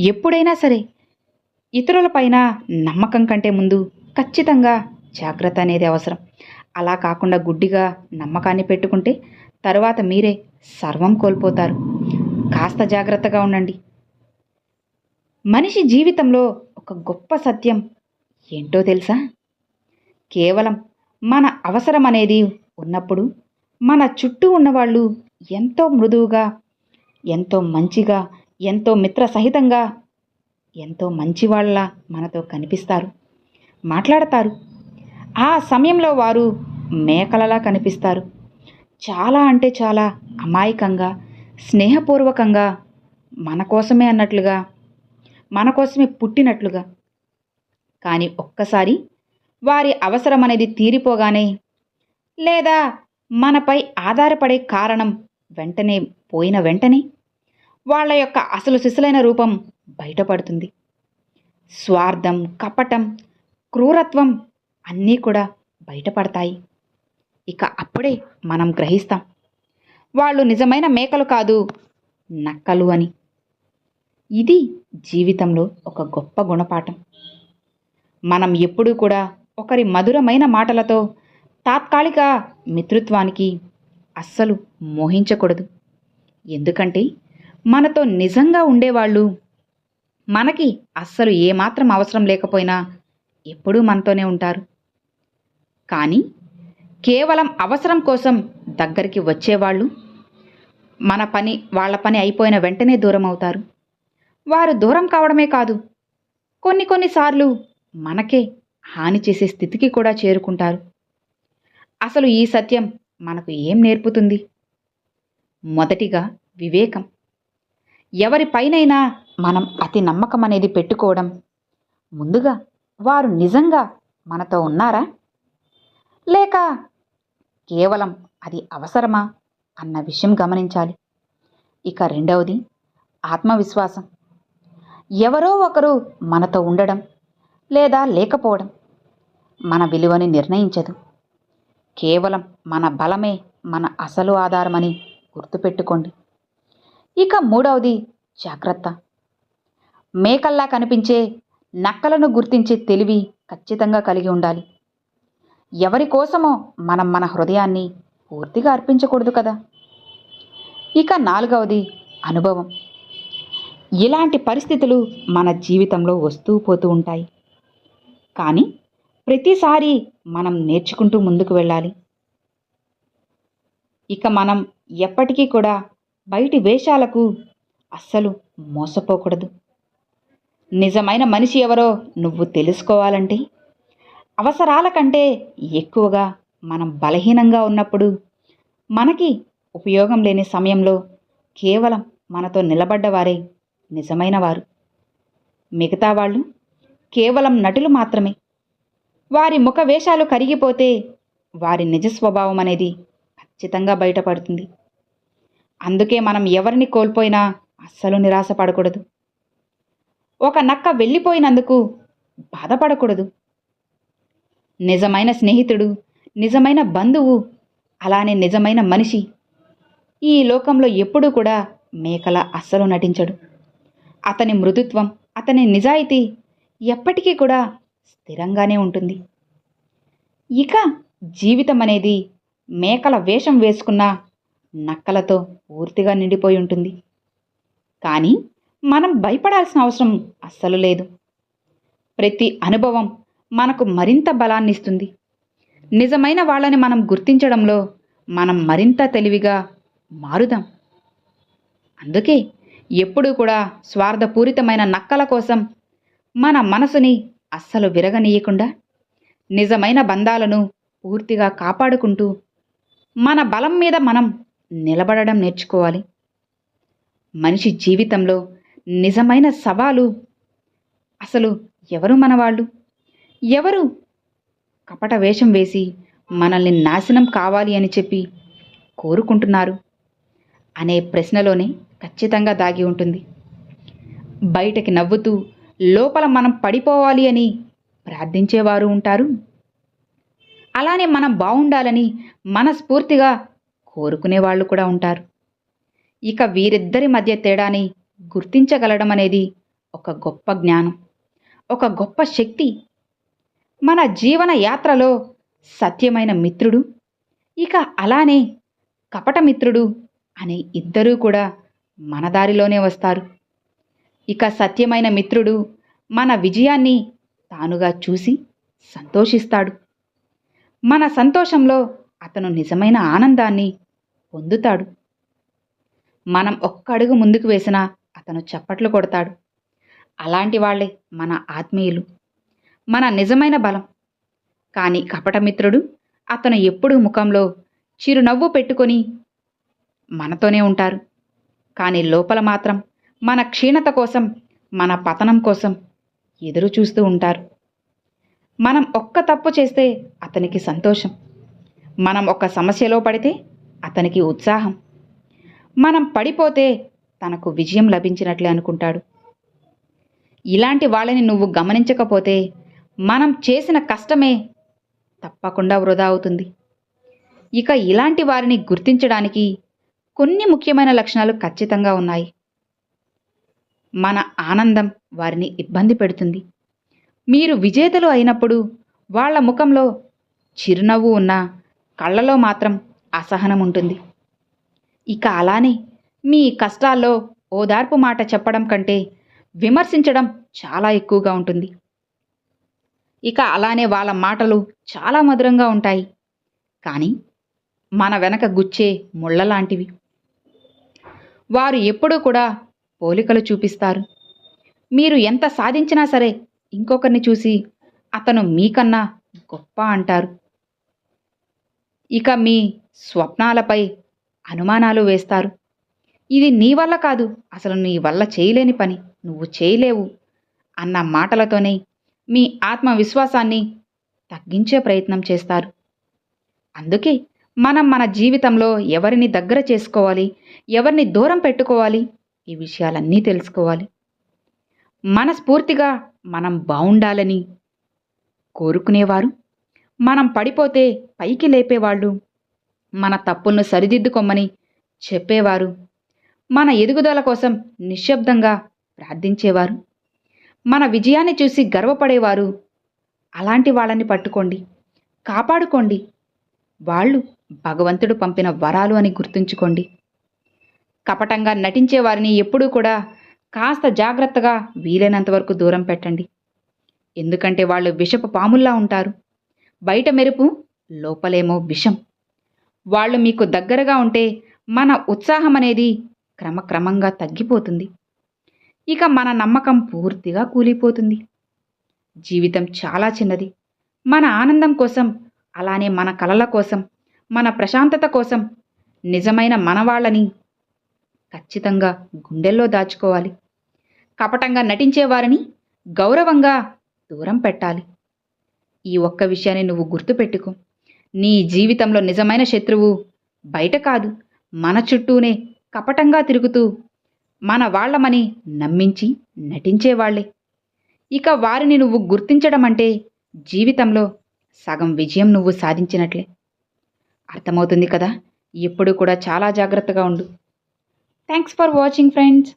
ఎప్పుడైనా సరే ఇతరులపైన నమ్మకం కంటే ముందు ఖచ్చితంగా జాగ్రత్త అనేది అవసరం. అలా కాకుండా గుడ్డిగా నమ్మకాన్ని పెట్టుకుంటే తర్వాత మీరే సర్వం కోల్పోతారు. కాస్త జాగ్రత్తగా ఉండండి. మనిషి జీవితంలో ఒక గొప్ప సత్యం ఏంటో తెలుసా? కేవలం మన అవసరం అనేది ఉన్నప్పుడు మన చుట్టూ ఉన్నవాళ్ళు ఎంతో మృదువుగా ఎంతో మంచిగా ఎంతో మిత్ర సహితంగా ఎంతో మంచివాళ్ళ మనతో కనిపిస్తారు మాట్లాడతారు. ఆ సమయంలో వారు మేకలలా కనిపిస్తారు. చాలా అంటే చాలా అమాయకంగా స్నేహపూర్వకంగా మన కోసమే అన్నట్లుగా మన కోసమే పుట్టినట్లుగా. కానీ ఒక్కసారి వారి అవసరం అనేది తీరిపోగానే లేదా మనపై ఆధారపడే కారణం వెంటనే పోయిన వెంటనే వాళ్ళ యొక్క అసలు సిసలైన రూపం బయటపడుతుంది. స్వార్థం కపటం క్రూరత్వం అన్నీ కూడా బయటపడతాయి. ఇక అప్పుడే మనం గ్రహిస్తాం. వాళ్ళు నిజమైన మేకలు కాదు నక్కలు అని. ఇది జీవితంలో ఒక గొప్ప గుణపాఠం. మనం ఎప్పుడూ కూడా ఒకరి మధురమైన మాటలతో తాత్కాలిక మిత్రుత్వానికి అస్సలు మోహించకూడదు. ఎందుకంటే మనతో నిజంగా ఉండేవాళ్ళు? మనకి అస్సలు ఏమాత్రం అవసరం లేకపోయినా ఎప్పుడూ మనతోనే ఉంటారు. కానీ కేవలం అవసరం కోసం దగ్గరికి వచ్చేవాళ్ళు? మన పని వాళ్ళ పని అయిపోయిన వెంటనే దూరం అవుతారు. వారు దూరం కావడమే కాదు కొన్ని కొన్నిసార్లు మనకే హాని చేసే స్థితికి కూడా చేరుకుంటారు. అసలు ఈ సత్యం మనకు ఏం నేర్పుతుంది? మొదటిగా వివేకం. ఎవరిపైనైనా మనం అతి నమ్మకం అనేది పెట్టుకోవడం. ముందుగా వారు నిజంగా మనతో ఉన్నారా? లేక కేవలం అది అవసరమా అన్న విషయం గమనించాలి. ఇక రెండవది ఆత్మవిశ్వాసం. ఎవరో ఒకరు మనతో ఉండడం లేదా లేకపోవడం మన విలువని నిర్ణయించదు. కేవలం మన బలమే మన అసలు ఆధారమని గుర్తుపెట్టుకోండి. ఇక మూడవది జాగ్రత్త. మేకల్లా కనిపించే నక్కలను గుర్తించే తెలివి ఖచ్చితంగా కలిగి ఉండాలి. ఎవరి కోసమో మనం మన హృదయాన్ని పూర్తిగా అర్పించకూడదు కదా. ఇక నాలుగవది అనుభవం. ఇలాంటి పరిస్థితులు మన జీవితంలో వస్తూ పోతూ ఉంటాయి. కానీ ప్రతిసారి మనం నేర్చుకుంటూ ముందుకు వెళ్ళాలి. ఇక మనం ఎప్పటికీ కూడా బయటి వేషాలకు అస్సలు మోసపోకూడదు. నిజమైన మనిషి ఎవరో నువ్వు తెలుసుకోవాలంటే అవసరాల కంటే ఎక్కువగా మనం బలహీనంగా ఉన్నప్పుడు మనకి ఉపయోగం లేని సమయంలో కేవలం మనతో నిలబడ్డవారే నిజమైన వారు. మిగతా వాళ్ళు కేవలం నటులు మాత్రమే. వారి ముఖ వేషాలు కరిగిపోతే వారి నిజ స్వభావం అనేది ఖచ్చితంగా బయటపడుతుంది. అందుకే మనం ఎవరిని కోల్పోయినా అస్సలు నిరాశపడకూడదు ఒక నక్క వెళ్ళిపోయినందుకు బాధపడకూడదు. నిజమైన స్నేహితుడు నిజమైన బంధువు అలానే నిజమైన మనిషి ఈ లోకంలో ఎప్పుడూ కూడా మేకల అస్సలు నటించడు. అతని మృదుత్వం అతని నిజాయితీ ఎప్పటికీ కూడా స్థిరంగానే ఉంటుంది. ఇక జీవితం అనేది మేకల వేషం వేసుకున్న నక్కలతో పూర్తిగా నిండిపోయి ఉంటుంది. కానీ మనం భయపడాల్సిన అవసరం అస్సలు లేదు. ప్రతి అనుభవం మనకు మరింత బలాన్ని ఇస్తుంది నిజమైన వాళ్ళని మనం గుర్తించడంలో మనం మరింత తెలివిగా మారుదాం. అందుకే ఎప్పుడూ కూడా స్వార్థపూరితమైన నక్కల కోసం మన మనసుని అస్సలు విరగనీయకుండా నిజమైన బంధాలను పూర్తిగా కాపాడుకుంటూ మన బలం మీద మనం నిలబడడం నేర్చుకోవాలి. మనిషి జీవితంలో నిజమైన సవాలు అసలు ఎవరు మనవాళ్ళు? ఎవరు కపట వేషం వేసి మనల్ని నాశనం కావాలి అని చెప్పి కోరుకుంటున్నారు? అనే ప్రశ్నలోనే ఖచ్చితంగా దాగి ఉంటుంది. బయటకి నవ్వుతూ లోపల మనం పడిపోవాలి అని ప్రార్థించేవారు ఉంటారు. అలానే మనం బాగుండాలని మనస్ఫూర్తిగా కోరుకునే వాళ్ళు కూడా ఉంటారు. ఇక వీరిద్దరి మధ్య తేడాని గుర్తించగలడం అనేది ఒక గొప్ప జ్ఞానం ఒక గొప్ప శక్తి. మన జీవన యాత్రలో సత్యమైన మిత్రుడు ఇక అలానే కపటమిత్రుడు అనే ఇద్దరూ కూడా మన దారిలోనే వస్తారు. ఇక సత్యమైన మిత్రుడు మన విజయాన్ని తానుగా చూసి సంతోషిస్తాడు. మన సంతోషంలో అతను నిజమైన ఆనందాన్ని పొందుతాడు. మనం ఒక్క అడుగు ముందుకు వేసినా అతను చప్పట్లు కొడతాడు. అలాంటి వాళ్ళే మన ఆత్మీయులు. మన నిజమైన బలం. కానీ కపటమిత్రుడు అతను ఎప్పుడూ ముఖంలో చిరునవ్వు పెట్టుకొని మనతోనే ఉంటారు. కానీ లోపల మాత్రం మన క్షీణత కోసం మన పతనం కోసం ఎదురు చూస్తూ ఉంటారు. మనం ఒక్క తప్పు చేస్తే అతనికి సంతోషం. మనం ఒక సమస్యలో పడితే అతనికి ఉత్సాహం. మనం పడిపోతే తనకు విజయం లభించినట్లే అనుకుంటాడు. ఇలాంటి వాళ్ళని నువ్వు గమనించకపోతే మనం చేసిన కష్టమే తప్పకుండా వృధా అవుతుంది. ఇక ఇలాంటి వారిని గుర్తించడానికి కొన్ని ముఖ్యమైన లక్షణాలు ఖచ్చితంగా ఉన్నాయి. మన ఆనందం వారిని ఇబ్బంది పెడుతుంది. మీరు విజేతలు అయినప్పుడు వాళ్ళ ముఖంలో చిరునవ్వు ఉన్న కళ్ళలో మాత్రం అసహనం ఉంటుంది ఇక అలానే మీ కష్టాల్లో ఓదార్పు మాట చెప్పడం కంటే విమర్శించడం చాలా ఎక్కువగా ఉంటుంది. ఇక అలానే వాళ్ళ మాటలు చాలా మధురంగా ఉంటాయి. కానీ మన వెనక గుచ్చే ముళ్ళ లాంటివి. వారు ఎప్పుడూ కూడా పోలికలు చూపిస్తారు. మీరు ఎంత సాధించినా సరే ఇంకొకరిని చూసి అతను మీకన్నా గొప్ప అంటారు. ఇక మీ స్వప్నాలపై అనుమానాలు వేస్తారు. ఇది నీ వల్ల కాదు అసలు నీ వల్ల చేయలేని పని నువ్వు చేయలేవు అన్న మాటలతోనే మీ ఆత్మవిశ్వాసాన్ని తగ్గించే ప్రయత్నం చేస్తారు. అందుకే మనం మన జీవితంలో ఎవరిని దగ్గర చేసుకోవాలి ఎవరిని దూరం పెట్టుకోవాలి ఈ విషయాలన్నీ తెలుసుకోవాలి. మనస్ఫూర్తిగా మనం బాగుండాలని కోరుకునేవారు. మనం పడిపోతే పైకి లేపేవాళ్ళు. మన తప్పులను సరిదిద్దుకోమని చెప్పేవారు. మన ఎదుగుదల కోసం నిశ్శబ్దంగా ప్రార్థించేవారు. మన విజయాన్ని చూసి గర్వపడేవారు. అలాంటి వాళ్ళని పట్టుకోండి. కాపాడుకోండి. వాళ్ళు భగవంతుడు పంపిన వరాలు అని గుర్తుంచుకోండి. కపటంగా నటించే వారిని ఎప్పుడూ కూడా కాస్త జాగ్రత్తగా వీలైనంత వరకు దూరం పెట్టండి. ఎందుకంటే వాళ్ళు విషపు పాముల్లా ఉంటారు. బయట మెరుపు లోపలేమో విషం. వాళ్ళు మీకు దగ్గరగా ఉంటే మన ఉత్సాహం అనేది క్రమక్రమంగా తగ్గిపోతుంది. ఇక మన నమ్మకం పూర్తిగా కూలిపోతుంది. జీవితం చాలా చిన్నది. మన ఆనందం కోసం అలానే మన కలల కోసం మన ప్రశాంతత కోసం నిజమైన మనవాళ్ళని ఖచ్చితంగా గుండెల్లో దాచుకోవాలి. కపటంగా నటించేవారిని గౌరవంగా దూరం పెట్టాలి. ఈ ఒక్క విషయాన్ని నువ్వు గుర్తుపెట్టుకో. నీ జీవితంలో నిజమైన శత్రువు బయట కాదు మన చుట్టూనే కపటంగా తిరుగుతూ మన వాళ్ళమని నమ్మించి నటించేవాళ్ళే ఇక వారిని నువ్వు గుర్తించడం అంటే జీవితంలో సగం విజయం నువ్వు సాధించినట్లే. అర్థమవుతుంది కదా? ఎప్పుడు కూడా చాలా జాగ్రత్తగా ఉండు. Thanks for watching friends